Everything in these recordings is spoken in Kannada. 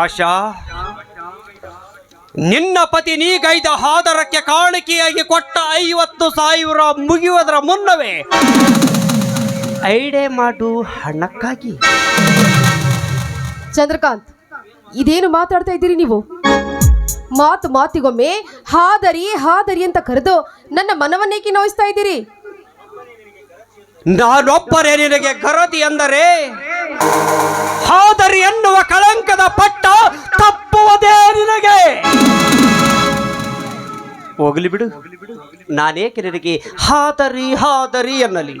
ಆಶಾ ನಿನ್ನ ಪತಿ ನೀಗೈದ ಹಾದರಕ್ಕೆ ಕಾಣಿಕೆಯಾಗಿ ಕೊಟ್ಟ ಐವತ್ತು ಸಾವಿರ ಮುಗಿಯುವುದರ ಮುನ್ನವೇ? ಐಡೆ ಮಾಡು ಹಣಕ್ಕಾಗಿ. ಚಂದ್ರಕಾಂತ್ ಇದೇನು ಮಾತಾಡ್ತಾ ಇದ್ದೀರಿ ನೀವು? ಮಾತು ಮಾತಿಗೊಮ್ಮೆ ಹಾದರಿ ಹಾದರಿ ಅಂತ ಕರೆದು ನನ್ನ ಮನವನ್ನೇಕೆ ನೋಯಿಸ್ತಾ ಇದ್ದೀರಿ? ನಾನೊಬ್ಬರೇ ನಿನಗೆ ಗರತಿ ಎಂದರೆ ಹಾದರಿ ಎನ್ನುವ ಕಳಂಕದ ಪಟ್ಟ ತಪ್ಪುವುದೇ ನಿನಗೆ. ಹೋಗಲಿ ಬಿಡು. ನಾನೇಕೆ ನಿನಗೆ ಹಾದರಿ ಹಾದರಿ ಎನ್ನಲಿ?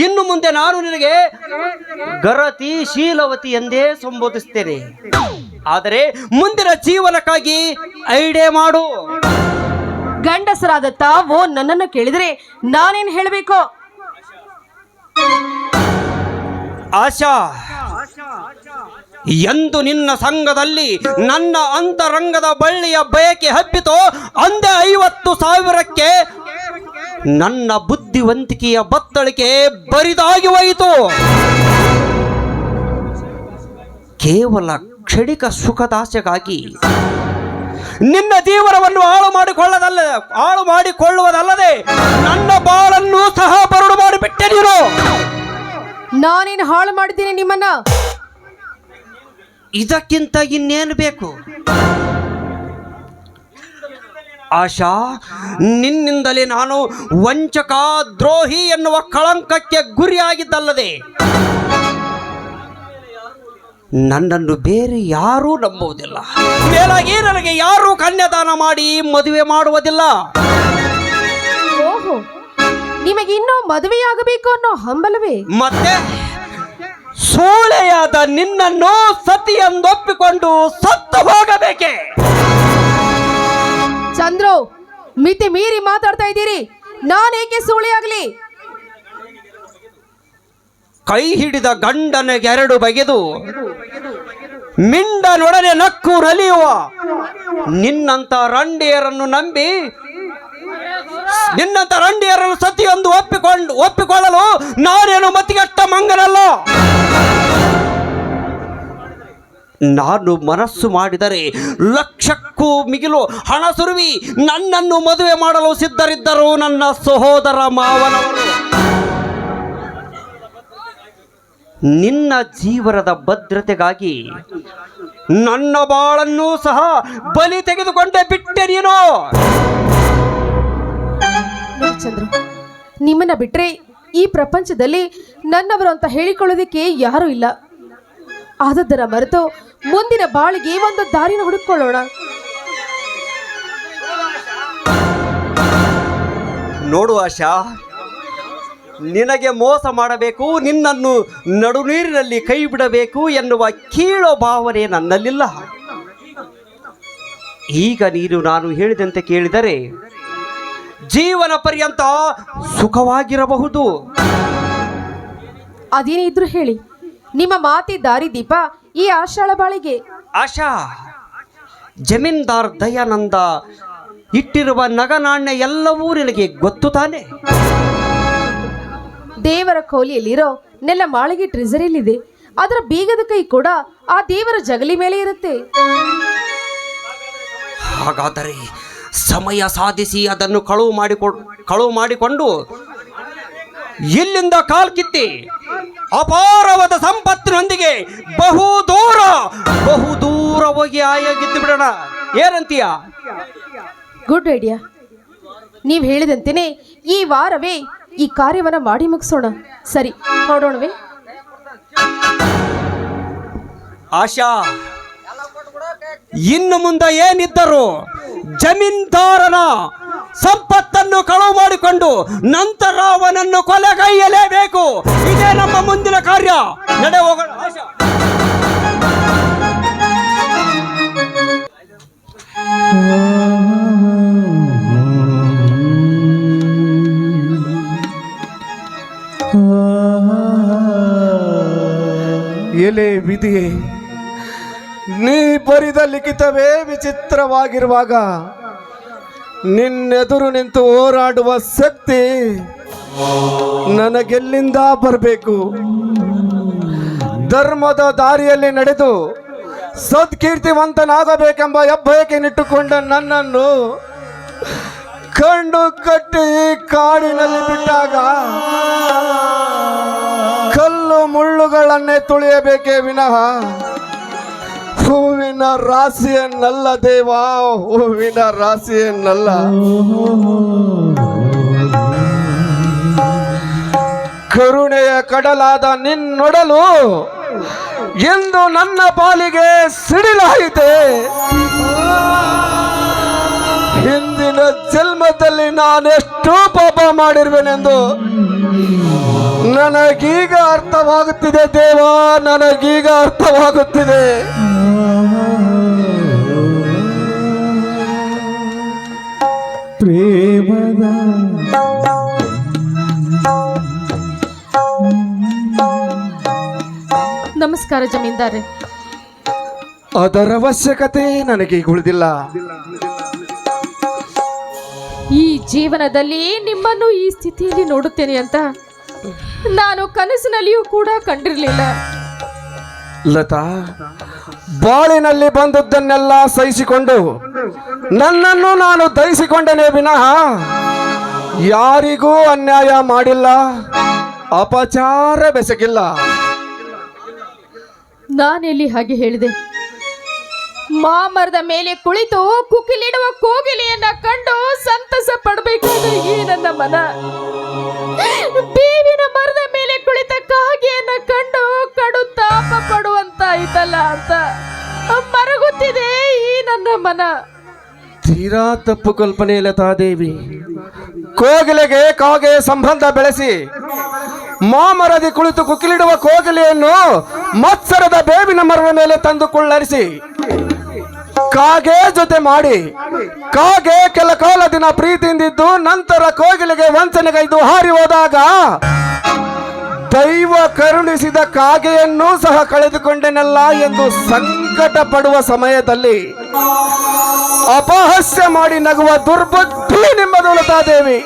ಇನ್ನು ಮುಂದೆ ನಾನು ನಿನಗೆ ಗರತಿ ಶೀಲವತಿ ಎಂದೇ ಸಂಬೋಧಿಸ್ತೇನೆ. ಆದರೆ ಮುಂದಿನ ಜೀವನಕ್ಕಾಗಿ ಐಡೆ ಮಾಡು. ಗಂಡಸರಾದ ತಾವು ನನ್ನನ್ನು ಕೇಳಿದರೆ ನಾನೇನು ಹೇಳಬೇಕು? ಆಶಾ. ಎಂದು ನಿನ್ನ ಸಂಘದಲ್ಲಿ ನನ್ನ ಅಂತರಂಗದ ಬಳ್ಳಿಯ ಬಯಕೆ ಹಬ್ಬಿತೋ, ಅಂದೇ ಐವತ್ತು ಸಾವಿರಕ್ಕೆ ನನ್ನ ಬುದ್ಧಿವಂತಿಕೆಯ ಬತ್ತಳಿಕೆ ಬರಿದಾಗಿ ಹೋಯಿತು. ಕೇವಲ ಕ್ಷಣಿಕ ಸುಖದಾಸೆಗಾಗಿ ನಿನ್ನ ಜೀವನವನ್ನು ಹಾಳು ಮಾಡಿಕೊಳ್ಳದಲ್ಲ, ಹಾಳು ಮಾಡಿಕೊಳ್ಳುವುದಲ್ಲದೆ ನನ್ನ ಬಾಳನ್ನು ಸಹ ಬರಡು ಮಾಡಿಬಿಟ್ಟೆ ನೀನು. ನಾನೇನು ಹಾಳು ಮಾಡಿದ್ದೀನಿ ನಿಮ್ಮನ್ನ? ಇದಕ್ಕಿಂತ ಇನ್ನೇನು ಬೇಕು? ಆಶಾ ನಿನ್ನಿಂದಲೇ ನಾನು ವಂಚಕ ದ್ರೋಹಿ ಎನ್ನುವ ಕಳಂಕಕ್ಕೆ ಗುರಿಯಾಗಿದ್ದಲ್ಲದೆ ನನ್ನನ್ನು ಬೇರೆ ಯಾರೂ ನಂಬುವುದಿಲ್ಲ. ಮೇಲಾಗಿ ನನಗೆ ಯಾರೂ ಕನ್ಯಾದಾನ ಮಾಡಿ ಮದುವೆ ಮಾಡುವುದಿಲ್ಲ. ಓಹೋ ನಿಮಗೆ ಇನ್ನೂ ಮದುವೆಯಾಗಬೇಕು ಅನ್ನೋ ಹಂಬಲವೇ? ಮತ್ತೆ? ಸೂಳೆಯಾದ ನಿನ್ನನ್ನು ಸತಿಯೆಂದೊಪ್ಪಿಕೊಂಡು ಸತ್ತು ಹೋಗಬೇಕೆ? ಚಂದ್ರು ಮಿತಿ ಮೀರಿ ಮಾತಾಡ್ತಾ ಇದ್ದೀರಿ. ನಾನೇಕೆ ಸುಳಿಯಾಗ್ಲಿ ಕೈ ಹಿಡಿದ ಗಂಡನಿಗೆ ಎರಡು ಬಗೆದು ಮಿಂಡನೊಡನೆ ನಕ್ಕು ನಲಿಯುವ. ನಿನ್ನಂತ ರಂಡಿಯರನ್ನು ನಂಬಿ ನಿನ್ನಂತ ರಂಡಿಯರನ್ನು ಸತಿಯೊಂದು ಒಪ್ಪಿಕೊಂಡು ಒಪ್ಪಿಕೊಳ್ಳಲು ನಾನೇನು ಮತಿಗೆಟ್ಟ ಮಂಗನಲ್ಲ? ನಾನು ಮನಸ್ಸು ಮಾಡಿದರೆ ಲಕ್ಷಕ್ಕೂ ಮಿಗಿಲು ಹಣ ಸುರುವಿ ನನ್ನನ್ನು ಮದುವೆ ಮಾಡಲು ಸಿದ್ಧರಿದ್ದರು ನನ್ನ ಸಹೋದರ ಮಾವನವರು. ನಿನ್ನ ಜೀವನದ ಭದ್ರತೆಗಾಗಿ ನನ್ನ ಬಾಳನ್ನು ಸಹ ಬಲಿ ತೆಗೆದುಕೊಂಡೇ ಬಿಟ್ಟೆ ನೀನು. ಚಂದ್ರು ನಿಮ್ಮನ್ನ ಬಿಟ್ರೆ ಈ ಪ್ರಪಂಚದಲ್ಲಿ ನನ್ನವರು ಅಂತ ಹೇಳಿಕೊಳ್ಳೋದಕ್ಕೆ ಯಾರೂ ಇಲ್ಲ. ಆದದ್ದರ ಮರೆತು ಮುಂದಿನ ಬಾಳಿಗೆ ಒಂದು ದಾರಿನ ಹುಡುಕೊಳ್ಳೋಣ ನೋಡು ಆಶಾ, ನಿನಗೆ ಮೋಸ ಮಾಡಬೇಕು, ನಿನ್ನನ್ನು ನಡುನೀರಿನಲ್ಲಿ ಕೈ ಬಿಡಬೇಕು ಎನ್ನುವ ಕೀಳೋ ಭಾವನೆ ನನ್ನಲ್ಲಿಲ್ಲ. ಈಗ ನೀನು ನಾನು ಹೇಳಿದಂತೆ ಕೇಳಿದರೆ ಜೀವನ ಪರ್ಯಂತ ಸುಖವಾಗಿರಬಹುದು. ಅದೇನೇ ಇದ್ರು ಹೇಳಿ. ನಿಮ್ಮ ಮಾತಿ ದಾರಿ ದೀಪ ಈ ಆಶಾಳ ಬಾಳಿಗೆ. ಆಶಾ ಜಮೀನ್ದಾರ್ ದಯಾನಂದ ಇಟ್ಟಿರುವ ನಗನಾಣ್ಯ ಎಲ್ಲವೂ ನಿನಗೆ ಗೊತ್ತು ತಾನೆ? ದೇವರ ಕೋಲಿಯಲ್ಲಿರೋ ನೆಲ ಮಾಳಿಗೆ ಟ್ರೆಸರಿಯಲ್ಲಿದೆ ಅದರ ಬೀಗದ ಕೈ ಕೂಡ ಆ ದೇವರ ಜಗಲಿ ಮೇಲೆ ಇರುತ್ತೆ. ಹಾಗಾದರೆ ಸಮಯ ಸಾಧಿಸಿ ಅದನ್ನು ಕಳುವು ಮಾಡಿಕೊ ಕಳುವು ಮಾಡಿಕೊಂಡು ಇಲ್ಲಿಂದ ಕಾಲ್ಕಿತ್ತಿ ಅಪಾರವಾದ ಸಂಪತ್ತಿನೊಂದಿಗೆ ಬಹು ದೂರ ಬಹು ದೂರ ಹೋಗಿ ಆಯಾಗಿದ್ದು ಬಿಡೋಣ. ಏನಂತೀಯ? ಗುಡ್ ಐಡಿಯಾ ನೀವು ಹೇಳಿದಂತೇನೆ ಈ ವಾರವೇ ಈ ಕಾರ್ಯವನ್ನು ಮಾಡಿ ಮುಗಿಸೋಣ. ಸರಿ ಹೊರಡೋಣವೇ. ಆಶಾ ಇನ್ನು ಮುಂದೆ ಏನಿದ್ದರು ಜಮೀನ್ದಾರನ ಸಂಪತ್ತನ್ನು ಕಳವು ಮಾಡಿಕೊಂಡು ನಂತರ ಅವನನ್ನು ಕೊಲೆಗೈಯಲೇಬೇಕು. ಇದೇ ನಮ್ಮ ಮುಂದಿನ ಕಾರ್ಯ. ನಡೆ ಹೋಗೋಣ. ಎಲೆ ವಿಧಿಯೇ. ನೀ ಬರಿದ ಲಿಖಿತವೇ ವಿಚಿತ್ರವಾಗಿರುವಾಗ ನಿನ್ನೆದುರು ನಿಂತು ಹೋರಾಡುವ ಶಕ್ತಿ ನನಗೆಲ್ಲಿಂದ ಬರಬೇಕು? ಧರ್ಮದ ದಾರಿಯಲ್ಲಿ ನಡೆದು ಸದ್ಕೀರ್ತಿವಂತನಾಗಬೇಕೆಂಬ ಹೆಬ್ಬಯಕೆನಿಟ್ಟುಕೊಂಡ ನನ್ನನ್ನು ಕಂಡು ಕಟ್ಟಿ ಕಾಡಿನಲ್ಲಿ ಬಿಟ್ಟಾಗ ಕಲ್ಲು ಮುಳ್ಳುಗಳನ್ನೇ ತುಳಿಯಬೇಕೇ ವಿನಃ ಹೂವಿನ ರಾಶಿಯನ್ನಲ್ಲ ದೇವ, ಹೂವಿನ ರಾಶಿಯನ್ನಲ್ಲ ಕರುಣೆಯ ಕಡಲಾದ ನಿನ್ನೊಡಲು ಎಂದು ನನ್ನ ಪಾಲಿಗೆ ಸಿಡಿಲಾಯಿತೆ. ಹಿಂದಿನ ಜನ್ಮದಲ್ಲಿ ನಾನೆಷ್ಟು ಪಾಪ ಮಾಡಿರುವೆನೆಂದು ನನಗೀಗ ಅರ್ಥವಾಗುತ್ತಿದೆ ದೇವ, ನನಗೀಗ ಅರ್ಥವಾಗುತ್ತಿದೆ. ಪ್ರೇಮದ ನಮಸ್ಕಾರ ಜಮೀನ್ದಾರೆ. ಅದರ ಅವಶ್ಯಕತೆ ನನಗೆ ಈಗ ಉಳಿದಿಲ್ಲ. ಈ ಜೀವನದಲ್ಲಿ ನಿಮ್ಮನ್ನು ಈ ಸ್ಥಿತಿಯಲ್ಲಿ ನೋಡುತ್ತೇನೆ ಅಂತ ನಾನು ಕನಸಿನಲ್ಲಿಯೂ ಕೂಡ ಕಂಡಿರಲಿಲ್ಲ. ಲತಾ ಬಾಳಿನಲ್ಲಿ ಬಂದದ್ದನ್ನೆಲ್ಲ ಸಹಿಸಿಕೊಂಡು ನನ್ನನ್ನು ನಾನು ದಹಿಸಿಕೊಂಡನೇ ವಿನಃ ಯಾರಿಗೂ ಅನ್ಯಾಯ ಮಾಡಿಲ್ಲ, ಅಪಚಾರ ಬೆಸಗಿಲ್ಲ. ನಾನೆಲ್ಲಿ ಹಾಗೆ ಹೇಳಿದೆ. ಮಾಮರದ ಮೇಲೆ ಕುಳಿತು ಕುಕಿಲಿಡುವ ಕೋಗಿಲೆಯನ್ನ ಕಂಡು ಸಂತಸ ಪಡಬೇಕಾದ ಈ ನನ್ನ ಮನ. ಬೇವಿನ ಮರದ ಮೇಲೆ ಕುಳಿತ ಕಾಗೆಯನ್ನ ಕಂಡು ಕಡು ತಾಪ ಅಂತ ಮರಗುತ್ತಿದೆ ಈ ನನ್ನ ಮನ. ತೀರಾ ತಪ್ಪು ಕಲ್ಪನೆ ಲತಾದೇವಿ. ಕೋಗಿಲೆಗೆ ಕಾಗೆ ಸಂಬಂಧ ಬೆಳೆಸಿ, ಮಾಮರದಿ ಕುಳಿತು ಕುಕಿಲಿಡುವ ಕೋಗಿಲೆಯನ್ನು ಮತ್ಸರದ ಬೇವಿನ ಮರದ ಮೇಲೆ ತಂದು ಕುಳ್ಳರಿಸಿ, ಕಾಗೆ ಜೊತೆ ಮಾಡಿ, ಕಾಗೆ ಕೆಲ ಕಾಲ ದಿನ ಪ್ರೀತಿಯಿಂದಿದ್ದು, ನಂತರ ಕೋಗಿಲೆಗೆ ವಂಚನೆಗೈದು ಹಾರಿ ಹೋದಾಗ, ದೈವ ಕರುಣಿಸಿದ ಕಾಗೆಯನ್ನು ಸಹ ಕಳೆದುಕೊಂಡೆನಲ್ಲ ಎಂದು ಸಂಕಟ ಪಡುವ ಸಮಯದಲ್ಲಿ ಅಪಹಾಸ್ಯ ಮಾಡಿ ನಗುವ ದುರ್ಬುದ್ಧಿ ನಿಮ್ಮದು ಲತಾದೇವಿ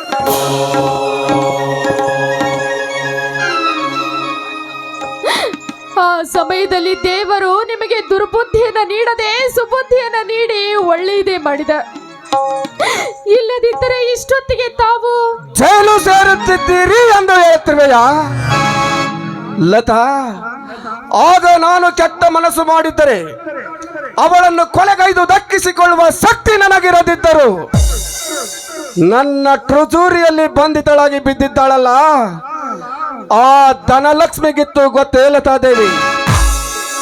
ಆ ಸಮಯದಲ್ಲಿ ದೇವರು ನಿಮಗೆ ದುರ್ಬುದ್ಧಿಯನ್ನ ನೀಡದೆ ಸುಬುದ್ಧಿಯನ್ನ ನೀಡಿ ಒಳ್ಳೆಯದೇ ಮಾಡಿದ. ಇಲ್ಲದಿದ್ದರೆ ಇಷ್ಟೊತ್ತಿಗೆ ತಾವು ಜೈಲು ಸೇರುತ್ತಿದ್ದೀರಿ ಎಂದು ಹೇಳುತ್ತಿರುವೆಯಾ ಲತಾ, ಆಗ ನಾನು ಕೆಟ್ಟ ಮನಸ್ಸು ಮಾಡಿದ್ದರೆ ಅವಳನ್ನು ಕೊಲೆಗೈದು ದಕ್ಕಿಸಿಕೊಳ್ಳುವ ಶಕ್ತಿ ನನಗಿರದಿದ್ದರು. ನನ್ನ ಕೃಜೂರಿಯಲ್ಲಿ ಬಂಧಿತಳಾಗಿ ಬಿದ್ದಿದ್ದಾಳಲ್ಲ, ಆ ಧನಲಕ್ಷ್ಮಿಗಿತ್ತು ಗೊತ್ತೇ ಲತಾದೇವಿ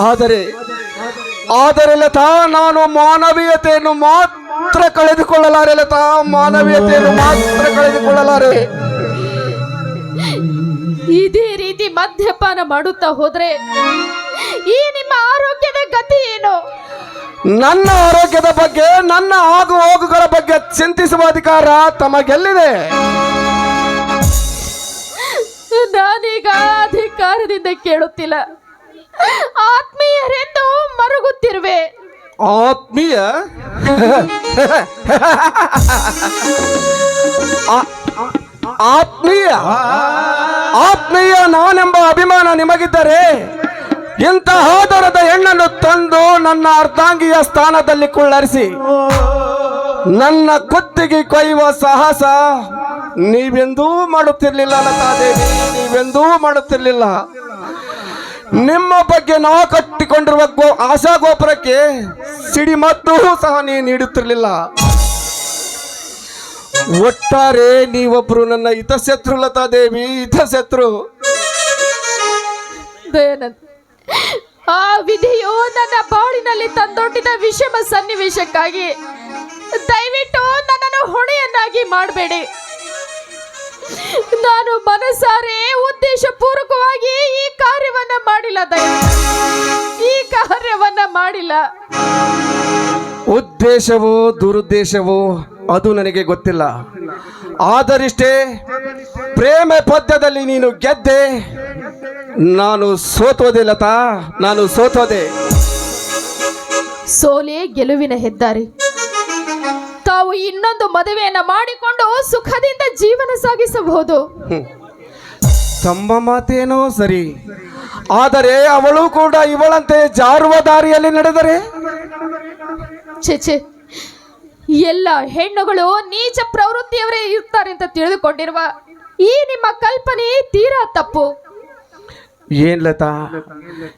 ಆದರೆ ಆದರೆ ಲತಾ, ನಾನು ಮಾನವೀಯತೆಯನ್ನು ಮಾತ್ರ ಕಳೆದುಕೊಳ್ಳಲಾರೆ ಲತಾ, ಮಾನವೀಯತೆಯನ್ನು ಮಾತ್ರ ಕಳೆದುಕೊಳ್ಳಲಾರೆ. ಇದೇ ರೀತಿ ಮದ್ಯಪಾನ ಮಾಡುತ್ತಾ ಹೋದ್ರೆ ಈ ನಿಮ್ಮ ಆರೋಗ್ಯದ ಗತಿ ಏನು? ನನ್ನ ಆರೋಗ್ಯದ ಬಗ್ಗೆ ನನ್ನ ಆಗು ಹೋಗುಗಳ ಬಗ್ಗೆ ಚಿಂತಿಸುವ ಅಧಿಕಾರ ತಮಗೆಲ್ಲಿದೆ? ನಾನೀಗ ಅಧಿಕಾರದಿಂದ ಕೇಳುತ್ತಿಲ್ಲ. ಆತ್ಮೀಯರೆಂದು ಮರುಗುತ್ತಿರುವೆ. ಆತ್ಮೀಯ? ಆ- ಆತ್ಮೀಯ ಆತ್ಮೀಯ ನಾನೆಂಬ ಅಭಿಮಾನ ನಿಮಗಿದ್ದರೆ ಇಂತಹ ದರದ ಹೆಣ್ಣನ್ನು ತಂದು ನನ್ನ ಅರ್ಧಾಂಗಿಯ ಸ್ಥಾನದಲ್ಲಿ ಕುಳ್ಳರಿಸಿ, ನನ್ನ ಕುತ್ತಿಗೆ ಕೊಯ್ಯುವ ಸಾಹಸ ನೀವೆಂದೂ ಮಾಡುತ್ತಿರಲಿಲ್ಲ ಲತಾದೇವಿ, ನೀವೆಂದೂ ಮಾಡುತ್ತಿರಲಿಲ್ಲ. ನಿಮ್ಮ ಬಗ್ಗೆ ನಾವು ಕಟ್ಟಿಕೊಂಡಿರುವ ಗೋ ಆಶಾ ಗೋಪುರಕ್ಕೆ ಸಿಡಿಮದ್ದು ಸಹ ನೀವು ನೀಡುತ್ತಿರಲಿಲ್ಲ. ಒಟ್ಟಾರೆ ನೀವೊಬ್ರು ನನ್ನ ಹಿತಶತ್ರು ಲತಾದೇವಿ ಹಿತಶತ್ರು. ದಯಾನಂದ್ ಆ ವಿಧಿಯು ನನ್ನ ಬಾಳಿನಲ್ಲಿ ತಂದೊಡ್ಡಿದ ವಿಷಮ ಸನ್ನಿವೇಶಕ್ಕಾಗಿ ದಯವಿಟ್ಟು ನನ್ನನ್ನು ಹೊಣೆಯನ್ನಾಗಿ ಮಾಡಬೇಡಿ. ನಾನು ಮನಸಾರೆ ಉದ್ದೇಶ ಪೂರ್ವಕವಾಗಿ ಈ ಕಾರ್ಯವನ್ನ ಮಾಡಿಲ್ಲ ದಯ ಈ ಕಾರ್ಯವನ್ನ ಮಾಡಿಲ್ಲ. ಉದ್ದೇಶವೋ ದುರುದ್ದೇಶವೋ ಅದು ನನಗೆ ಗೊತ್ತಿಲ್ಲ. ಆದರಿಷ್ಟೇ ಪ್ರೇಮ ಪದ್ಯದಲ್ಲಿ ನೀನು ಗೆದ್ದೆ. ನಾನು ಸೋತೋದೆ ಲತಾ ನಾನು ಸೋತೋದೆ ಸೋಲೆ ಗೆಲುವಿನ ಹೆದ್ದಾರಿ. ತಾವು ಇನ್ನೊಂದು ಮದುವೆಯನ್ನು ಮಾಡಿಕೊಂಡು ಸುಖದಿಂದ ಜೀವನ ಸಾಗಿಸಬಹುದು. ತಮ್ಮ ಮಾತೇನೋ ಸರಿ. ಆದರೆ ಅವಳು ಕೂಡ ಇವಳಂತೆ ಜಾರುವ ದಾರಿಯಲ್ಲಿ ನಡೆದರೆ? ಛೆ ಛೆ. ಎಲ್ಲ ಹೆಣ್ಣುಗಳು ನೀಚ ಪ್ರವೃತ್ತಿಯವರೇ ಇರ್ತಾರೆ ಅಂತ ತಿಳಿದುಕೊಂಡಿರುವ ಈ ನಿಮ್ಮ ಕಲ್ಪನೆ ತೀರಾ ತಪ್ಪು. ಏನ್ ಲತಾ?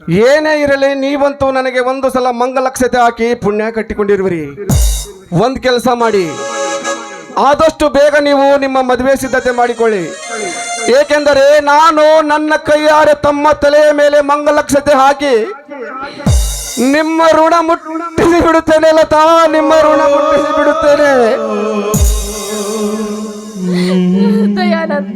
ಏನೇ ಇರಲಿ, ನೀವಂತೂ ನನಗೆ ಒಂದು ಸಲ ಮಂಗಲಕ್ಷತೆ ಹಾಕಿ ಪುಣ್ಯ ಕಟ್ಟಿಕೊಂಡಿರುವಿರಿ. ಒಂದ್ ಕೆಲಸ ಮಾಡಿ. ಆದಷ್ಟು ಬೇಗ ನೀವು ನಿಮ್ಮ ಮದುವೆ ಸಿದ್ಧತೆ ಮಾಡಿಕೊಳ್ಳಿ. ಏಕೆಂದರೆ ನಾನು ನನ್ನ ಕೈಯಾರೆ ತಮ್ಮ ತಲೆಯ ಮೇಲೆ ಮಂಗಲಕ್ಷತೆ ಹಾಕಿ ನಿಮ್ಮ ಋಣ ಮುಟ್ಟಿಸಿ ಬಿಡುತ್ತೇನೆ ಲತಾ ನಿಮ್ಮ ಋಣ ಮುಟ್ಟಿಸಿ ಬಿಡುತ್ತೇನೆ. ದಯಾನಂದ್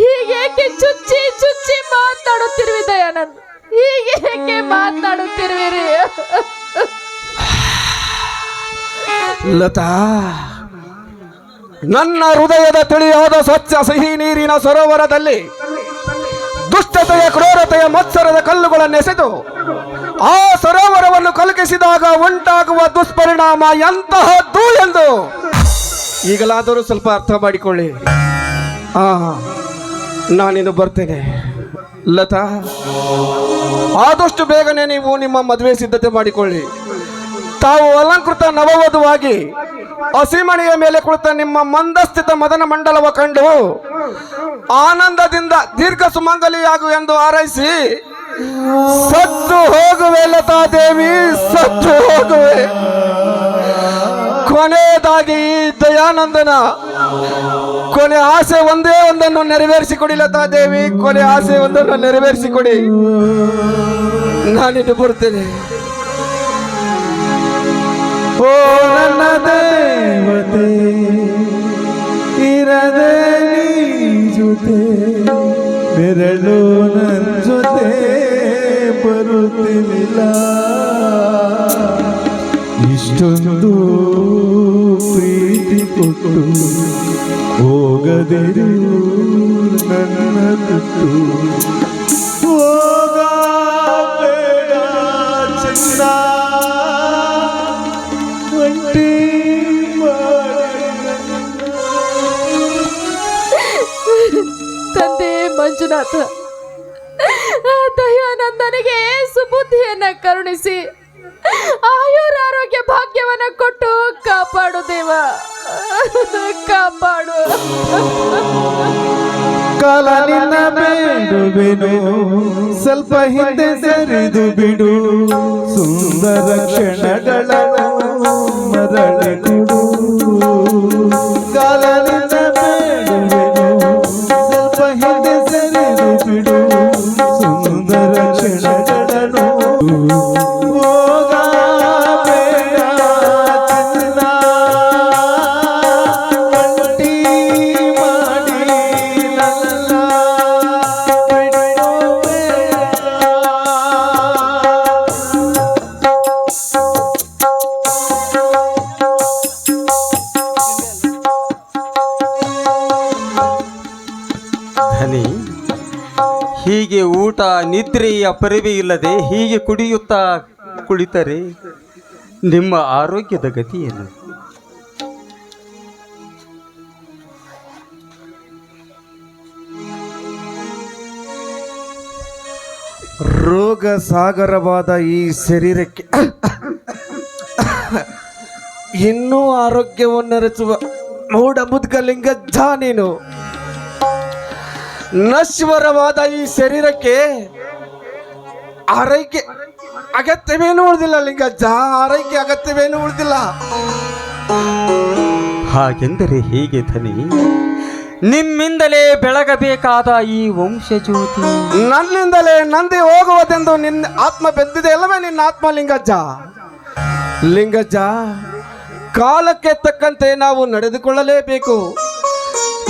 ಹೀಗೇಕೆ ಚುಚ್ಚಿ ಚುಚ್ಚಿ ಮಾತನಾಡುತ್ತಿರುವಿ ದಯಾನಂದ್? ಹೀಗೇಕೆ ಮಾತಾಡುತ್ತಿರುವಿರಿ? ಲತಾ ನನ್ನ ಹೃದಯದ ತಿಳಿಯಾದ ಸ್ವಚ್ಛ ಸಿಹಿ ನೀರಿನ ಸರೋವರದಲ್ಲಿ ದುಷ್ಟತೆಯ ಕ್ರೂರತೆಯ ಮತ್ಸರದ ಕಲ್ಲುಗಳನ್ನೆಸೆದು ಆ ಸರೋವರವನ್ನು ಕಲಕಿಸಿದಾಗ ಉಂಟಾಗುವ ದುಷ್ಪರಿಣಾಮ ಎಂತಹದ್ದು ಎಂದು ಈಗಲಾದರೂ ಸ್ವಲ್ಪ ಅರ್ಥ ಮಾಡಿಕೊಳ್ಳಿ. ಆ, ನಾನಿನ್ನು ಬರ್ತೇನೆ. ಲತಾ, ಆದಷ್ಟು ಬೇಗನೆ ನೀವು ನಿಮ್ಮ ಮದುವೆ ಸಿದ್ಧತೆ ಮಾಡಿಕೊಳ್ಳಿ. ತಾವು ಅಲಂಕೃತ ನವವಧುವಾಗಿ ಹಸಿಮಣೆಯ ಮೇಲೆ ಕುಳಿತ ನಿಮ್ಮ ಮಂದಸ್ಥಿತ ಮದನ ಮಂಡಲವ ಕಂಡು ಆನಂದದಿಂದ ದೀರ್ಘ ಸುಮಂಗಲಿಯಾಗು ಎಂದು ಹಾರೈಸಿ ಸತ್ತು ಹೋಗುವೆ ಲತಾ ದೇವಿ, ಸತ್ತು ಹೋಗುವೆ. ಕೊನೆಯದಾಗಿ ದಯಾನಂದನ ಕೊನೆ ಆಸೆ ಒಂದೇ ಒಂದನ್ನು ಲತಾ ದೇವಿ, ಕೊನೆ ಆಸೆ ಒಂದನ್ನು ನೆರವೇರಿಸಿಕೊಡಿ. ನಾನಿಟ್ಟು ಬರ್ತೇನೆ ಓ ನನ್ನ ದೇವತೆ, ಇರದೆ ನೀ ಜೊತೆ ಬೆರಳು ಬರುತ್ತಿಲ್ಲ ಇಷ್ಟೊಂದು ಪ್ರೀತಿ ಕೊಟ್ಟು ಹೋಗದಿರು ನನ್ನ ಬಿಟ್ಟು. ಹೋಗಬೇಡ ಚಂದ. ಒಂಟಿ ತಂದೆ ಮಂಜುನಾಥ ದಯಾನಂದನಿಗೆ ಸುಬುದ್ಧಿಯನ್ನ ಕರುಣಿಸಿ. ಆಯುರ ಆರೋಗ್ಯ ಭಾಗ್ಯವನ್ನ ಕೊಟ್ಟು ಕಾಪಾಡು ದೇವ. ಕಾಪಾಡು. ಕಾಲ ನಿನ್ನ ಬೇಡುವೆನು, ಸ್ವಲ್ಪ ಹಿಂದೆ ಸರಿದು ಬಿಡು. ಸುಂದರ ಕ್ಷಣಗಳನ್ನು ಮರಳಿ ನಿದ್ರೆಯ ಪರಿವೆ ಇಲ್ಲದೆ ಹೀಗೆ ಕುಡಿಯುತ್ತಾ ಕುಳಿತರೆ ನಿಮ್ಮ ಆರೋಗ್ಯದ ಗತಿಯೇನು ರೋಗ ಸಾಗರವಾದ ಈ ಶರೀರಕ್ಕೆ ಇನ್ನೂ ಆರೋಗ್ಯವನ್ನು ರಚುವ ಮೂಢ ಮುದ್ಗಲಿಂಗ ನೀನು. ನಶ್ವರವಾದ ಈ ಶರೀರಕ್ಕೆ ಆರೈಕೆ ಅಗತ್ಯವೇನು ಉಳಿದಿಲ್ಲ ಲಿಂಗಜ್ಜ ಆರೈಕೆ ಅಗತ್ಯವೇನು ಉಳಿದಿಲ್ಲ. ಹಾಗೆಂದರೆ ಹೇಗೆ ಧನಿ? ನಿಮ್ಮಿಂದಲೇ ಬೆಳಗಬೇಕಾದ ಈ ವಂಶಜ್ಯೋತಿ. ನನ್ನಿಂದಲೇ ನಂದಿ ಹೋಗುವುದೆಂದು ನಿನ್ನ ಆತ್ಮ ಬೆಂದಿದೆ ಅಲ್ಲವೇ ನಿನ್ನ ಆತ್ಮ ಲಿಂಗಜ್ಜ ಲಿಂಗಜ್ಜ ಕಾಲಕ್ಕೆ ತಕ್ಕಂತೆ ನಾವು ನಡೆದುಕೊಳ್ಳಲೇಬೇಕು.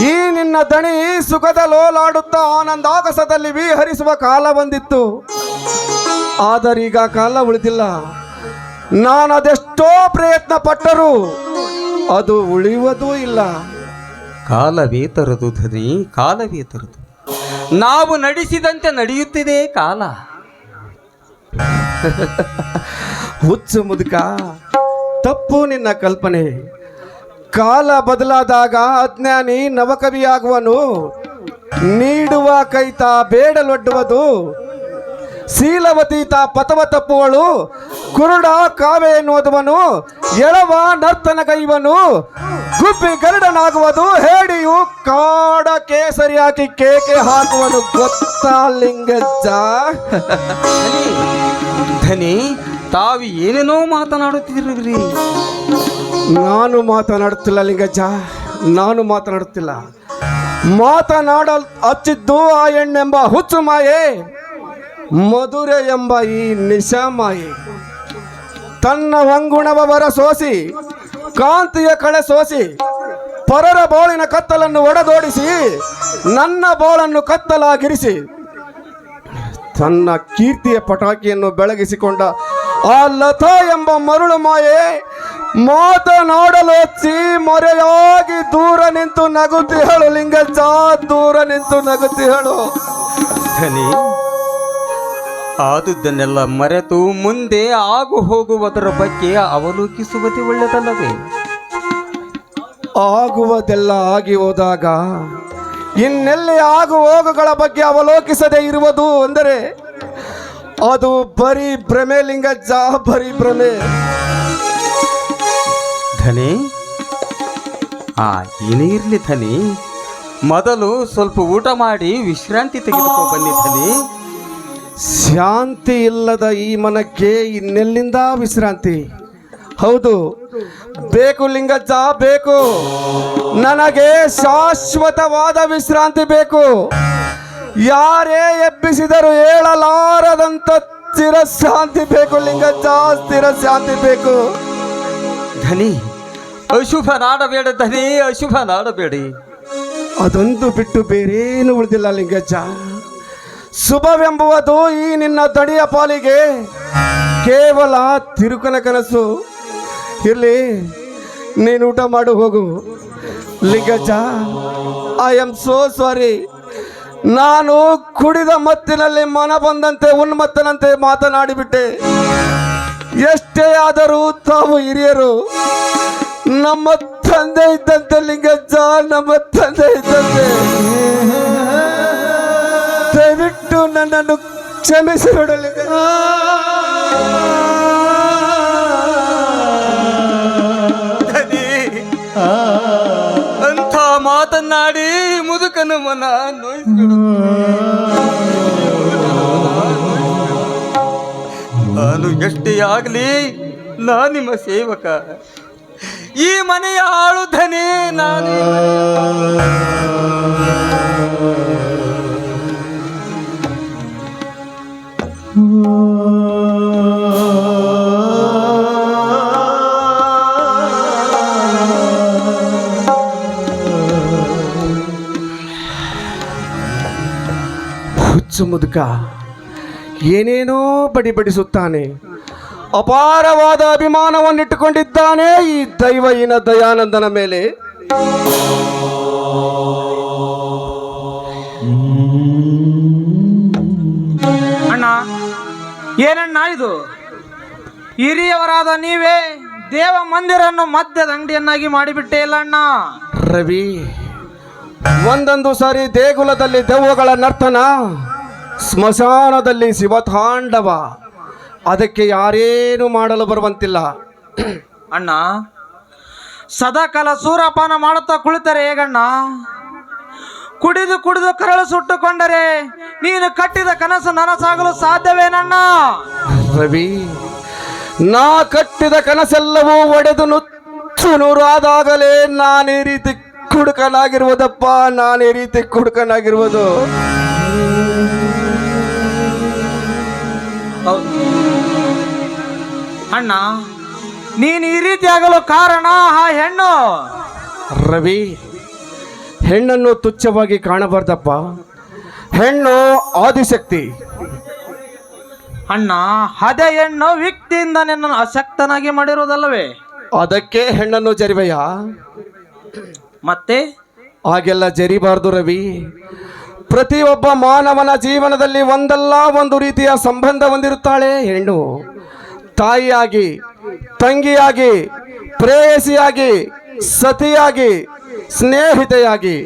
ಈ ನಿನ್ನ ದಣಿ ಸುಖದ ಲೋಲಾಡುತ್ತಾ ಆನಂದಾಗಸದಲ್ಲಿ ವಿಹರಿಸುವ ಕಾಲ ಬಂದಿತ್ತು. ಆದರೀಗ ಕಾಲ ಉಳಿದಿಲ್ಲ. ನಾನು ಅದೆಷ್ಟೋ ಪ್ರಯತ್ನ ಪಟ್ಟರು ಅದು ಉಳಿಯುವುದೂ ಇಲ್ಲ. ಕಾಲವೇ ತರದು ಧನಿ ಕಾಲವೇ ತರದು. ನಾವು ನಡೆಸಿದಂತೆ ನಡೆಯುತ್ತಿದೆ ಕಾಲ. ಹುಚ್ಚು ಮುದುಕ ತಪ್ಪು ನಿನ್ನ ಕಲ್ಪನೆ. ಕಾಲ ಬದಲಾದಾಗ ಅಜ್ಞಾನಿ ನವಕವಿಯಾಗುವನು. ನೀಡುವ ಕೈತ ಬೇಡಲೊಡ್ಡುವುದು. ಶೀಲವತೀತ ಪಥವ ತಪ್ಪುವಳು. ಕುರುಡ ಕಾವೆ ಎನ್ನುವುದವನು ಎಳವ ನರ್ತನ ಕೈವನು ಗುಬ್ಬಿ ಗರುಡನಾಗುವುದು. ಹೇಡಿಯು ಕಾಡ ಕೇಸರಿ ಹಾಕಿ ಕೇಕೆ ಹಾಕುವನು. ಗೊತ್ತಾ ಲಿಂಗಜ್ಜ. ಧನಿ ತಾವು ಏನೇನೋ ಮಾತನಾಡುತ್ತಿದ್ದೀರಿ? ನಾನು ಮಾತನಾಡುತ್ತಿಲ್ಲ ಲಿಂಗಜ್ಜ, ನಾನು ಮಾತನಾಡುತ್ತಿಲ್ಲ. ಮಾತನಾಡ ಹಚ್ಚಿದ್ದು ಆ ಹೆಣ್ಣೆಂಬ ಹುಚ್ಚು ಮಾಯೆ, ಮಧುರೆ ಎಂಬ ಈ ನಿಶಾ ಮಾಯೆ. ತನ್ನ ವಂಗುಣವರ ಸೋಸಿ, ಕಾಂತಿಯ ಕಳೆ ಸೋಸಿ, ಪರರ ಬೋಳಿನ ಕತ್ತಲನ್ನು ಒಡೆದೋಡಿಸಿ, ನನ್ನ ಬೋಳನ್ನು ಕತ್ತಲಾಗಿರಿಸಿ, ತನ್ನ ಕೀರ್ತಿಯ ಪಟಾಕಿಯನ್ನು ಬೆಳಗಿಸಿಕೊಂಡ ಆ ಲತಾ ಎಂಬ ಮರುಳು ಮಾಯೆ ಮಾತನಾಡಲು ಹಚ್ಚಿ ಮೊರೆಯಾಗಿ ದೂರ ನಿಂತು ನಗುತ್ತಿ ಹೇಳು ಲಿಂಗಜ್ಜ ದೂರ ನಿಂತು ನಗುತ್ತಿ ಹೇಳು. ಧನಿ ಆದುದನ್ನೆಲ್ಲ ಮರೆತು ಮುಂದೆ ಆಗು ಹೋಗುವುದರ ಬಗ್ಗೆ ಅವಲೋಕಿಸುವುದೇ ಒಳ್ಳೆಯದಲ್ಲವೇ? ಆಗುವುದೆಲ್ಲ ಆಗಿ ಹೋದಾಗ ಇನ್ನೆಲ್ಲಿ ಆಗು ಹೋಗುಗಳ ಬಗ್ಗೆ ಅವಲೋಕಿಸದೆ ಇರುವುದು ಅಂದರೆ ಅದು ಬರೀ ಭ್ರಮೆ ಲಿಂಗಜ್ಜ ಬರೀ ಭ್ರಮೆ. ಧನಿ ಆ ಏನೇ ಇರಲಿ ಧನಿ ಮೊದಲು ಸ್ವಲ್ಪ ಊಟ ಮಾಡಿ ವಿಶ್ರಾಂತಿ ತೆಗೆದುಕೊ ಬನ್ನಿ ಧನಿ. ಶಾಂತಿ ಇಲ್ಲದ ಈ ಮನಕ್ಕೆ ಇನ್ನೆಲ್ಲಿಂದ ವಿಶ್ರಾಂತಿ? ಹೌದು ಬೇಕು ಲಿಂಗಜ್ಜ ಬೇಕು. ನನಗೆ ಶಾಶ್ವತವಾದ ವಿಶ್ರಾಂತಿ ಬೇಕು. ಯಾರೇ ಎಬ್ಬಿಸಿದರು ಹೇಳಲಾರದಂತ ಸ್ಥಿರ ಶಾಂತಿ ಬೇಕು ಲಿಂಗಜ್ಜ ಶಾಂತಿ ಬೇಕು. ಧನಿ ಅಶುಭ ನಾಡಬೇಡ ಧನಿ ಅಶುಭ ನಾಡಬೇಡಿ. ಅದೊಂದು ಬಿಟ್ಟು ಬೇರೇನು ಉಳಿದಿಲ್ಲ ಲಿಂಗಜ್ಜ. ಶುಭವೆಂಬುವುದು ಈ ನಿನ್ನ ದಡಿಯ ಪಾಲಿಗೆ ಕೇವಲ ತಿರುಕನ ಕನಸು. ಇರಲಿ ನೀನು ಊಟ ಮಾಡು ಹೋಗು. ಲಿಂಗಜ್ಜ ಐ ಆಮ್ ಸೋ ಸಾರಿ ನಾನು ಕುಡಿದ ಮತ್ತಿನಲ್ಲಿ ಮನ ಬಂದಂತೆ ಉನ್ಮತ್ತನಂತೆ ಮಾತನಾಡಿಬಿಟ್ಟೆ. ಎಷ್ಟೇ ಆದರೂ ತಾವು ಹಿರಿಯರು, ನಮ್ಮ ತಂದೆ ಇದ್ದಂತೆ ಲಿಂಗಜ್ಜ, ನಮ್ಮ ತಂದೆ ಇದ್ದಂತೆ ದಯವಿಟ್ಟು ನನ್ನನ್ನು ಕ್ಷಮಿಸಿ ಬಿಡಲಿ ಮಾತನಾಡಿ ಮುದುಕನ ಮನ ನಾನು ಎಷ್ಟೇ ಆಗಲಿ ನಾ ನಿಮ್ಮ ಸೇವಕ. ಈ ಮನೆಯ ಆಳು ಧನಿ ನಾನು. ಈ ಹುಚ್ಚು ಮುದುಕ ಏನೇನೋ ಬಡಿಬಡಿಸುತ್ತಾನೆ. ಅಪಾರವಾದ ಅಭಿಮಾನವನ್ನಿಟ್ಟುಕೊಂಡಿದ್ದಾನೆ ಈ ದೈವಹೀನ ದಯಾನಂದನ ಮೇಲೆ. ಅಣ್ಣ ಏನಣ್ಣ ಇದು? ಹಿರಿಯವರಾದ ನೀವೇ ದೇವ ಮಂದಿರನ್ನು ಮದ್ಯದ ಅಂಗಡಿಯನ್ನಾಗಿ ಮಾಡಿಬಿಟ್ಟೆ ಇಲ್ಲ ಅಣ್ಣ? ರವಿ ಒಂದೊಂದು ಸಾರಿ ದೇಗುಲದಲ್ಲಿ ದೆವ್ವಗಳ ನರ್ತನ. ಸ್ಮಶಾನದಲ್ಲಿ ಶಿವತಾಂಡವ. ಅದಕ್ಕೆ ಯಾರೇನು ಮಾಡಲು ಬರುವಂತಿಲ್ಲ. ಅಣ್ಣ ಸದಾಕಾಲ ಸೂರಪಾನ ಮಾಡುತ್ತಾ ಕುಳಿತರೆ ಹೇಗಣ್ಣ? ಕುಡಿದು ಕುಡಿದು ಕರಳು ಸುಟ್ಟುಕೊಂಡರೆ ನೀನು ಕಟ್ಟಿದ ಕನಸು ನನಸಾಗಲು ಸಾಧ್ಯವೇನಣ್ಣ? ರವಿ ನಾ ಕಟ್ಟಿದ ಕನಸೆಲ್ಲವೂ ಒಡೆದು ನುಚ್ಚು ನೂರು ಆದಾಗಲೇ ನಾನೇ ರೀತಿ ಕುಡುಕನಾಗಿರುವುದಪ್ಪ ನಾನೇ ರೀತಿ ಕುಡುಕನಾಗಿರುವುದು. ಅಣ್ಣ ನೀನು ಈ ರೀತಿ ಆಗಲು ಕಾರಣ ಆ ಹೆಣ್ಣು. ರವಿ ಹೆಣ್ಣನ್ನು ತುಚ್ಛವಾಗಿ ಕಾಣಬಾರ್ದಪ್ಪ. ಹೆಣ್ಣು ಆದಿಶಕ್ತಿ. ಅಣ್ಣ ಅದೇ ಹೆಣ್ಣು ವ್ಯಕ್ತಿಯಿಂದ ನಿನ್ನನ್ನು ಅಶಕ್ತನಾಗಿ ಮಾಡಿರುವುದಲ್ಲವೇ ಅದಕ್ಕೆ ಹೆಣ್ಣನ್ನು ಜರಿವೆಯ. ಮತ್ತೆ? ಹಾಗೆಲ್ಲ ಜರಿಬಾರ್ದು ರವಿ. ಪ್ರತಿಯೊಬ್ಬ ಮಾನವನ ಜೀವನದಲ್ಲಿ ಒಂದಲ್ಲ ಒಂದು ರೀತಿಯ ಸಂಬಂಧ ಹೊಂದಿರುತ್ತಾಳೆ ಹೆಣ್ಣು. ತಾಯಿಯಾಗಿ, ತಂಗಿಯಾಗಿ, ಪ್ರೇಯಸಿಯಾಗಿ, ಸತಿಯಾಗಿ, ಸ್ನೇಹಿತೆಯಾಗಿ,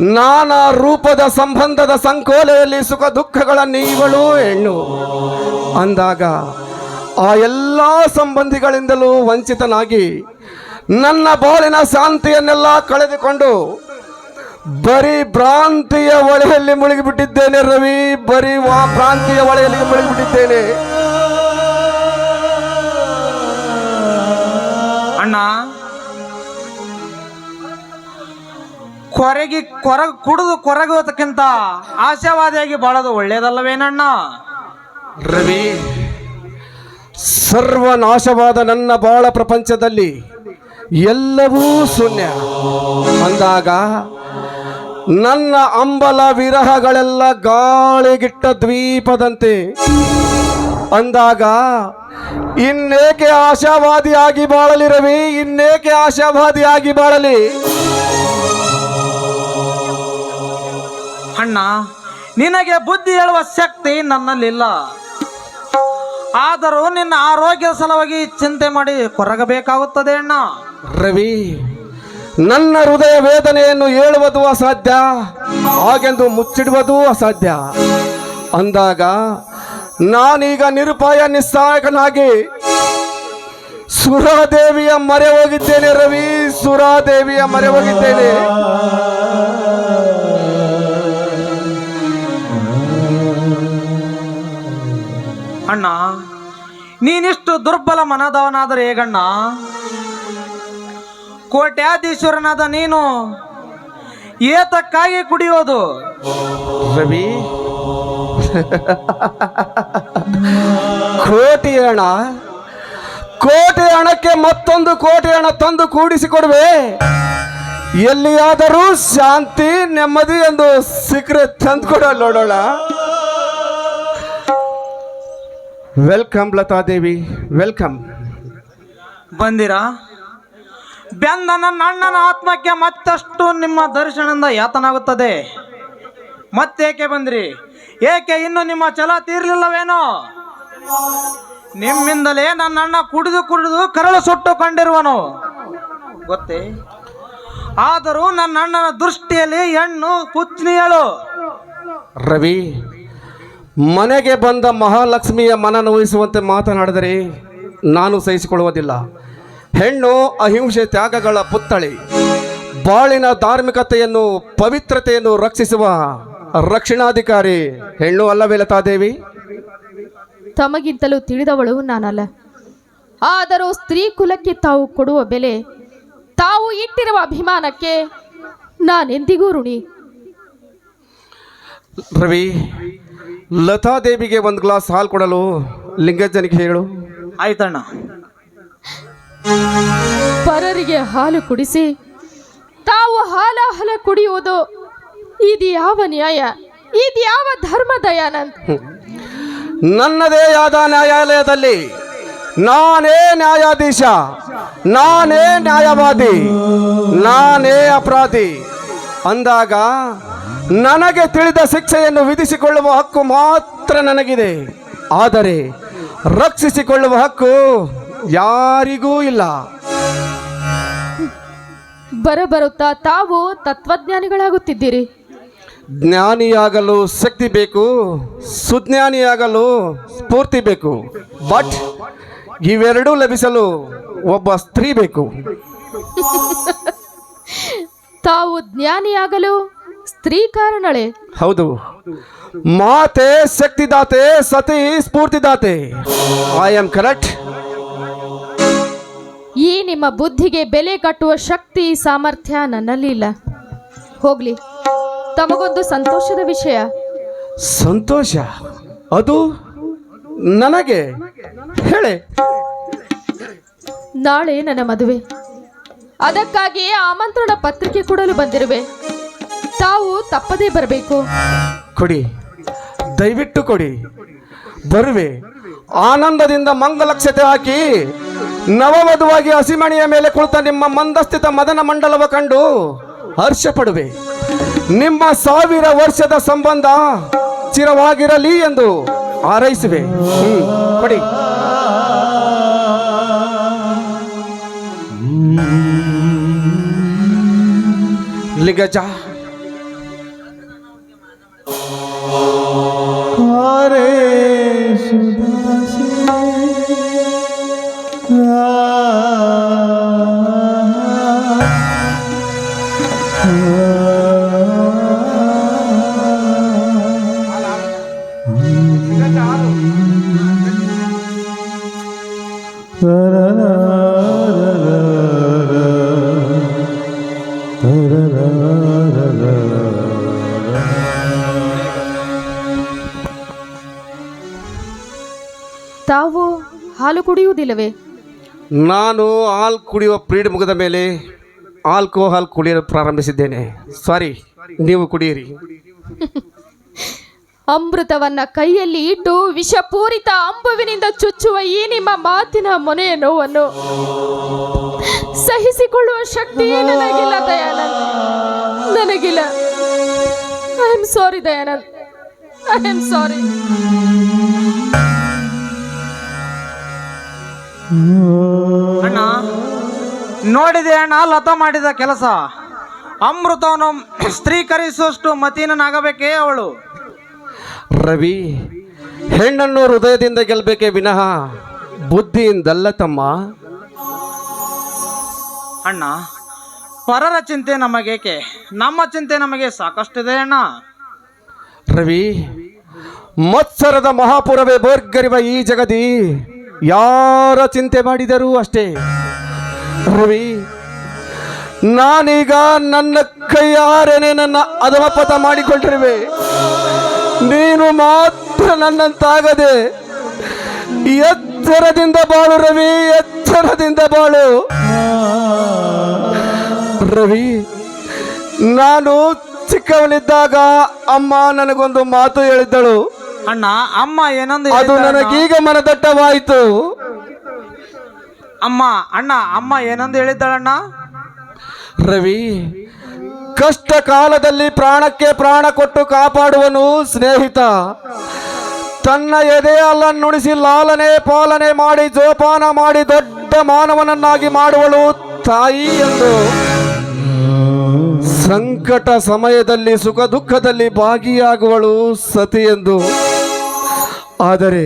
ನಾನಾ ರೂಪದ ಸಂಬಂಧದ ಸಂಕೋಲೆಯಲ್ಲಿ ಸುಖ ದುಃಖಗಳ ನೀವಳು ಹೆಣ್ಣು. ಅಂದಾಗ ಆ ಎಲ್ಲ ಸಂಬಂಧಿಗಳಿಂದಲೂ ವಂಚಿತನಾಗಿ ನನ್ನ ಬಾಳಿನ ಶಾಂತಿಯನ್ನೆಲ್ಲ ಕಳೆದುಕೊಂಡು ಬರೀ ಭ್ರಾಂತಿಯ ಒಳೆಯಲ್ಲಿ ಮುಳುಗಿಬಿಟ್ಟಿದ್ದೇನೆ ರವಿ, ಬರೀ ವಾ ಭ್ರಾಂತಿಯ ಒಳೆಯಲ್ಲಿ ಮುಳುಗಿಬಿಟ್ಟಿದ್ದೇನೆ. ಕೊರಗಿ ಕೊರ ಕುಡಿದು ಕೊರಗೋದಕ್ಕಿಂತ ಆಶಾವಾದಿಯಾಗಿ ಬಾಳೋದು ಒಳ್ಳೇದಲ್ಲವೇನಣ್ಣ? ರವಿ, ಸರ್ವನಾಶವಾದ ನನ್ನ ಬಾಳ ಪ್ರಪಂಚದಲ್ಲಿ ಎಲ್ಲವೂ ಶೂನ್ಯ. ಅಂದಾಗ ನನ್ನ ಅಂಬಲ ವಿರಹಗಳೆಲ್ಲ ಗಾಳಿಗಿಟ್ಟ ದ್ವೀಪದಂತೆ. ಅಂದಾಗ, ಇನ್ನೇಕೆ ಆಶಾವಾದಿಯಾಗಿ ಬಾಳಲಿ ರವಿ, ಇನ್ನೇಕೆ ಆಶಾವಾದಿಯಾಗಿ ಬಾಳಲಿ? ಅಣ್ಣ ನಿನಗೆ ಬುದ್ಧಿ ಹೇಳುವ ಶಕ್ತಿ ನನ್ನಲ್ಲಿಲ್ಲ. ಆದರೂ ನಿನ್ನ ಆರೋಗ್ಯದ ಸಲುವಾಗಿ ಚಿಂತೆ ಮಾಡಿ ಕೊರಗಬೇಕಾಗುತ್ತದೆ ಅಣ್ಣ. ರವಿ, ನನ್ನ ಹೃದಯ ವೇದನೆಯನ್ನು ಹೇಳುವುದು ಅಸಾಧ್ಯ, ಹಾಗೆಂದು ಮುಚ್ಚಿಡುವುದು ಅಸಾಧ್ಯ. ಅಂದಾಗ ನಾನೀಗ ನಿರುಪಾಯ ನಿಸ್ಸಹಾಯಕನಾಗಿ ಸುರಾದೇವಿಯ ಮರೆ ಹೋಗಿದ್ದೇನೆ ರವಿ, ಸುರಾದೇವಿಯ ಮರೆ ಹೋಗಿದ್ದೇನೆ. ಅಣ್ಣ ನೀನಿಷ್ಟು ದುರ್ಬಲ ಮನದವನಾದರೆ ಹೇಗಣ್ಣ? ಕೋಟ್ಯಾಧೀಶ್ವರನಾದ ನೀನು ಏತಕ್ಕಾಗಿ ಕುಡಿಯೋದು? ರವಿ? ಕೋಟಿ ಹಣ. ಕೋಟಿ ಹಣಕ್ಕೆ ಮತ್ತೊಂದು ಕೋಟಿ ಹಣ ತಂದು ಕೂಡಿಸಿಕೊಡುವೆ. ಎಲ್ಲಿಯಾದರೂ ಶಾಂತಿ ನೆಮ್ಮದಿ ಎಂದು ಸಿಕ್ಕರೆ ತಂದು ನೋಡೋಣ. ವೆಲ್ಕಮ್ ಲತಾದೇವಿ ವೆಲ್ಕಮ್ ಬಂದಿರಾ? ಬೆಂದ ನನ್ನ ಅಣ್ಣನ ಆತ್ಮಕ್ಕೆ ಮತ್ತಷ್ಟು ನಿಮ್ಮ ದರ್ಶನದಿಂದ ಯಾತನಾಗುತ್ತದೆ? ಮತ್ತೇಕೆ ಬಂದ್ರಿ? ಏಕೆ ಇನ್ನು ನಿಮ್ಮ ಛಲ ತೀರ್ಲಿಲ್ಲವೇನೋ? ನಿಮ್ಮಿಂದಲೇ ನನ್ನ ಅಣ್ಣ ಕುಡಿದು ಕುಡಿದು ಕರಳು ಸುಟ್ಟು ಕಂಡಿರುವನು. ಗೊತ್ತೇ? ಆದರೂ ನನ್ನ ಅಣ್ಣನ ದೃಷ್ಟಿಯಲ್ಲಿ ಹೆಣ್ಣು ಪುತ್ನಿಯಳು. ರವಿ ಮನೆಗೆ ಬಂದ ಮಹಾಲಕ್ಷ್ಮಿಯ ಮನ ನೋಯಿಸುವಂತೆ ಮಾತನಾಡಿದರೆ ನಾನು ಸಹಿಸಿಕೊಳ್ಳುವುದಿಲ್ಲ. ಹೆಣ್ಣು ಅಹಿಂಸೆ ತ್ಯಾಗಗಳ ಪುತ್ಥಳಿ ಬಾಳಿನ ಧಾರ್ಮಿಕತೆಯನ್ನು ಪವಿತ್ರತೆಯನ್ನು ರಕ್ಷಿಸುವ ರಕ್ಷಣಾಧಿಕಾರಿ ಹೆಣ್ಣು ಅಲ್ಲವೇ ಲತಾದೇವಿ ತಮಗಿಂತಲೂ ತಿಳಿದವಳು ನಾನಲ್ಲ. ಆದರೂ ಸ್ತ್ರೀ ಕುಲಕ್ಕೆ ತಾವು ಕೊಡುವ ಬೆಲೆ ತಾವು ಇಟ್ಟಿರುವ ಅಭಿಮಾನಕ್ಕೆ ನಾನೆಂದಿಗೂ ಋಣಿ. ರವಿ ಲತಾದೇವಿಗೆ ಒಂದು ಗ್ಲಾಸ್ ಹಾಲು ಕೊಡಲು ಲಿಂಗಜ್ಜನಿಗೆ ಹೇಳು. ಆಯ್ತಣ್ಣ. ಪರರಿಗೆ ಹಾಲು ಕುಡಿಸಿ ತಾವು ಹಾಲಾಹಲ ಕುಡಿಯುವುದು ಇದು ಯಾವ ನ್ಯಾಯ? ಇದು ಯಾವ ಧರ್ಮ ದಯಾನಂದ್? ನನ್ನದೇ ಆದ ನ್ಯಾಯಾಲಯದಲ್ಲಿ ನಾನೇ ನ್ಯಾಯಾಧೀಶ ನಾನೇ ನ್ಯಾಯವಾದಿ ನಾನೇ ಅಪರಾಧಿ. ಅಂದಾಗ ನನಗೆ ತಿಳಿದ ಶಿಕ್ಷೆಯನ್ನು ವಿಧಿಸಿಕೊಳ್ಳುವ ಹಕ್ಕು ಮಾತ್ರ ನನಗಿದೆ. ಆದರೆ ರಕ್ಷಿಸಿಕೊಳ್ಳುವ ಹಕ್ಕು ಯಾರಿಗೂ ಇಲ್ಲ. ಬರಬರುತ್ತಾ ತಾವು ತತ್ವಜ್ಞಾನಿಗಳಾಗುತ್ತಿದ್ದೀರಿ. ಜ್ಞಾನಿಯಾಗಲು ಶಕ್ತಿ ಬೇಕು ಸುಜ್ಞಾನಿಯಾಗಲು ಸ್ಫೂರ್ತಿ ಬೇಕು. ಬಟ್ ಇವೆರಡೂ ಲಭಿಸಲು ಒಬ್ಬ ಸ್ತ್ರೀ ಬೇಕು. ತಾವು ಜ್ಞಾನಿಯಾಗಲು ಸ್ತ್ರೀ ಕಾರಣಳೆ. ಹೌದು. ಮಾತೆ ಶಕ್ತಿದಾತೆ ಸತಿ ಸ್ಫೂರ್ತಿದಾತೆ. ಐ ಆಮ್ ಕರೆಕ್ಟ್ ಈ ನಿಮ್ಮ ಬುದ್ಧಿಗೆ ಬೆಲೆ ಕಟ್ಟುವ ಶಕ್ತಿ ಸಾಮರ್ಥ್ಯ ನನ್ನಲ್ಲಿ ಇಲ್ಲ. ಹೋಗ್ಲಿ. ತಮಗೊಂದು ಸಂತೋಷದ ವಿಷಯ. ಸಂತೋಷ? ಅದು ನನಗೆ. ಹೇಳಿ. ನಾಳೆ ನನ್ನ ಮದುವೆ. ಅದಕ್ಕಾಗಿ ಆಮಂತ್ರಣ ಪತ್ರಿಕೆ ಕೊಡಲು ಬಂದಿರುವೆ. ತಾವು ತಪ್ಪದೇ ಬರಬೇಕು. ಕೊಡಿ. ದಯವಿಟ್ಟು ಕೊಡಿ. ಬರುವೆ. ಆನಂದದಿಂದ ಮಂಗಲಕ್ಷತೆ ಹಾಕಿ ನವವಧುವಾಗಿ ಹಸಿಮಣಿಯ ಮೇಲೆ ಕುಳಿತ ನಿಮ್ಮ ಮಂದಸ್ಥಿತ ಮದನ ಮಂಡಲವ ಕಂಡು ಹರ್ಷ ಪಡುವೆ ನಿಮ್ಮ ಸಾವಿರ ವರ್ಷದ ಸಂಬಂಧ ಚಿರವಾಗಿರಲಿ ಎಂದು ಹಾರೈಸುವೆ. ಕೊಡಿ. ಲಿಂಗಜ. to the ಹಾಲು ಕುಡಿಯುವುದಿಲ್ಲವೇ? ನಾನು ಹಾಲು ಕುಡಿಯುವ ಪ್ರೀಡ್ ಮುಗಿದ ಮೇಲೆ ಆಲ್ಕೋಹಾಲ್ ಕುಡಿಯಲು ಪ್ರಾರಂಭಿಸಿದ್ದೇನೆ. ಸಾರಿ ನೀವು ಕುಡಿಯಿರಿ. ಅಮೃತವನ್ನ ಕೈಯಲ್ಲಿ ಇಟ್ಟು ವಿಷಪೂರಿತ ಅಂಬುವಿನಿಂದ ಚುಚ್ಚುವ ಈ ನಿಮ್ಮ ಮಾತಿನ ಮೊನೆಯ ನೋವನ್ನು ಸಹಿಸಿಕೊಳ್ಳುವ ಶಕ್ತಿ ನನಗಿಲ್ಲ ದಯಾನಂದ್. ನನಗಿಲ್ಲ. I am sorry Dayanand. I am sorry ಅಣ್ಣ ನೋಡಿದೆ ಅಣ್ಣ ಲತ ಮಾಡಿದ ಕೆಲಸ. ಅಮೃತವನ್ನು ಸ್ತ್ರೀಕರಿಸುವಷ್ಟು ಮತೀನನಾಗಬೇಕೇ ಅವಳು. ರವಿ ಹೆಣ್ಣನ್ನು ಹೃದಯದಿಂದ ಗೆಲ್ಬೇಕೆ ವಿನಃ ಬುದ್ಧಿಯಿಂದಲ್ಲ ತಮ್ಮ. ಅಣ್ಣ ಪರರ ಚಿಂತೆ ನಮಗೇಕೆ? ನಮ್ಮ ಚಿಂತೆ ನಮಗೆ ಸಾಕಷ್ಟಿದೆ ಅಣ್ಣ. ರವಿ ಮತ್ಸರದ ಮಹಾಪುರವೇ ಬೋರ್ಗರಿವ ಈ ಜಗದಿ. ಯಾರ ಚಿಂತೆ ಮಾಡಿದರೂ ಅಷ್ಟೇ. ರವಿ, ನಾನೀಗ ನನ್ನ ಕೈಯಾರೇನೆ ನನ್ನ ಅಧಮಪಥ ಮಾಡಿಕೊಂಡಿರುವೆ. ನೀನು ಮಾತ್ರ ನನ್ನಂತಾಗದೆ, ಎಚ್ಚರದಿಂದ ಬಾಳು ರವಿ, ಎಚ್ಚರದಿಂದ ಬಾಳು. ರವಿ, ನಾನು ಚಿಕ್ಕವನಿದ್ದಾಗ ಅಮ್ಮ ನನಗೊಂದು ಮಾತು ಹೇಳಿದ್ದಳು. ಅಣ್ಣ ಅಮ್ಮ ಏನಂದು ಅದು? ನನಗೀಗ ಮನದಟ್ಟವಾಯಿತು. ಅಮ್ಮ ಅಣ್ಣ ಅಮ್ಮ ಏನಂದು ಹೇಳಿದ್ದಾಳಣ್ಣ? ರವಿ ಕಷ್ಟ ಕಾಲದಲ್ಲಿ ಪ್ರಾಣಕ್ಕೆ ಪ್ರಾಣ ಕೊಟ್ಟು ಕಾಪಾಡುವನು ಸ್ನೇಹಿತ. ತನ್ನ ಎದೆಯಲ್ಲನ್ನು ನುಡಿಸಿ ಲಾಲನೆ ಪಾಲನೆ ಮಾಡಿ ಜೋಪಾನ ಮಾಡಿ ದೊಡ್ಡ ಮಾನವನನ್ನಾಗಿ ಮಾಡುವಳು ತಾಯಿ ಎಂದು. ಸಂಕಟ ಸಮಯದಲ್ಲಿ ಸುಖ ದುಃಖದಲ್ಲಿ ಭಾಗಿಯಾಗುವಳು ಸತಿ ಎಂದು. ಆದರೆ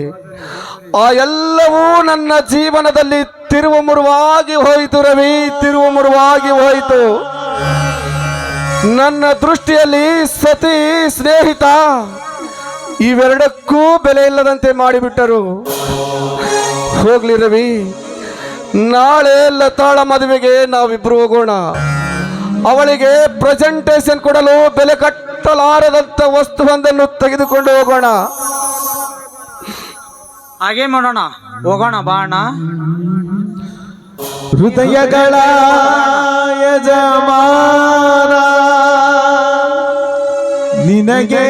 ಆ ಎಲ್ಲವೂ ನನ್ನ ಜೀವನದಲ್ಲಿ ತಿರುವು ಮುರುವಾಗಿ ಹೋಯಿತು ರವಿ, ತಿರುವು ಮುರುವಾಗಿ ಹೋಯಿತು. ನನ್ನ ದೃಷ್ಟಿಯಲ್ಲಿ ಸತಿ ಸ್ನೇಹಿತ, ಇವೆರಡಕ್ಕೂ ಬೆಲೆ ಇಲ್ಲದಂತೆ ಮಾಡಿಬಿಟ್ಟರು. ಹೋಗ್ಲಿ ರವಿ, ನಾಳೆ ಲತಾಳ ಮದುವೆಗೆ ನಾವಿಬ್ರು ಹೋಗೋಣ. ಅವಳಿಗೆ ಪ್ರೆಸೆಂಟೇಶನ್ ಕೊಡಲು ಬೆಲೆ ಕಟ್ಟಲಾರದಂತ ವಸ್ತುವೊಂದನ್ನು ತೆಗೆದುಕೊಂಡು ಹೋಗೋಣ. ಹಾಗೆ ಮಾಡೋಣ. ಹೋಗೋಣ ಬಾಣ. ಹೃದಯಗಳ ಯಜಮಾನ ನಿನಗೆ